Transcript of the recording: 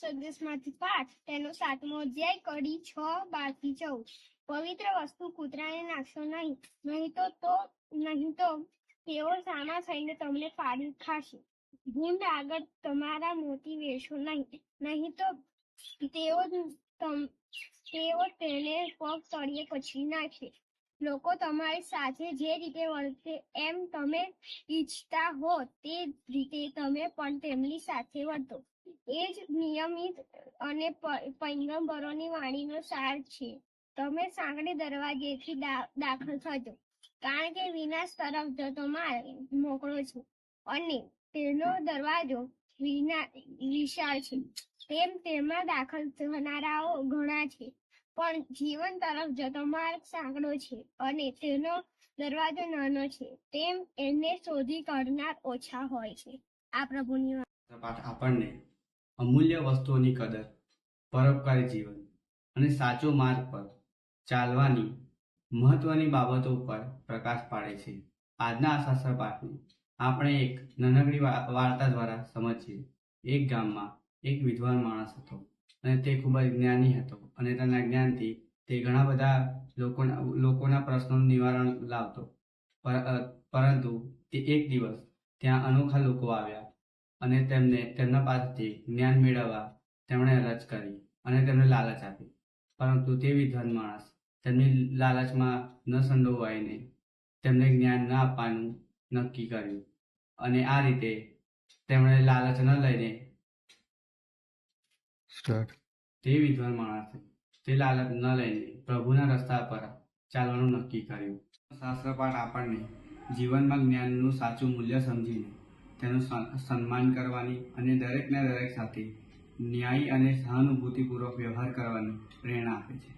સંદેશમાંથી પાઠ તેનો સાતમો અધ્યાય, કડી છ બારથી ચૌદ. પવિત્ર વસ્તુ કૂતરાને નાખશો નહીં નહીં તો તો, નહીં તો તેઓ સામા થઈને તમને ફાડી ખાશે. ભૂંડ આગળ તમારા મોતી વેરશો નહીં નહીં તો તેઓ તેઓ તેને પગ તળીએ પછી નાખશે. લોકો તમારી સાથે જે રીતે વર્તે એમ તમે ઈચ્છતા હો તે રીતે તમે પણ તેમની સાથે વર્તો. એ જ નિયમિત અને પૈગંબરોની વાણીનો સાર છે. તમે સાંકડી દરવાજેથી દાખલ થજો. કારણ કે વિનાશ તરફ જતો માર્ગ મોકળો છે. અને તેનો દરવાજો વિશાળ છે. તેમ તેમાં દાખલ થનારાઓ ઘણા છે. પણ જીવન તરફ જતો માર્ગ સાંકડો છે અને તેનો દરવાજો નાનો છે. તેમ એને શોધી કાઢનાર ઓછા હોય છે. આ પ્રભુની વાત. આપણને અમૂલ્ય વસ્તુઓની કદર, પરોપકારી જીવન અને સાચો માર્ગ પર ચાલવાની મહત્વની બાબતો પર પ્રકાશ પાડે છે. આજના આ શાસ્ત્ર પાઠને આપણે એક નાનકડી વાર્તા દ્વારા સમજીએ. એક ગામમાં એક વિદ્વાન માણસ હતો અને તે ખૂબ જ જ્ઞાની હતો અને તેના જ્ઞાનથી તે ઘણા બધા લોકોના લોકોના પ્રશ્નોનું નિવારણ લાવતો. પરંતુ તે એક દિવસ ત્યાં અનોખા લોકો આવ્યા અને તેમને તેમના પાસેથી જ્ઞાન મેળવવા તેમણે અરજ કરી અને તેમને લાલચ આપી. પરંતુ તે વિદ્વાન માણસ તેમની લાલચમાં ન સંડોવાઈને તેમને જ્ઞાન ન આપવાનું નક્કી કર્યું અને આ રીતે તેમણે લાલચ ન લઈને તે વિદ્વાન માણસે તે લાલચ ન લઈને પ્રભુના રસ્તા પર ચાલવાનું નક્કી કર્યું. શાસ્ત્રપાઠ આપણને જીવનમાં જ્ઞાનનું સાચું મૂલ્ય સમજીને તેનું સન્માન કરવાની અને દરેકના દરેક સાથે ન્યાય અને સહાનુભૂતિપૂર્વક વ્યવહાર કરવાની પ્રેરણા આપે છે.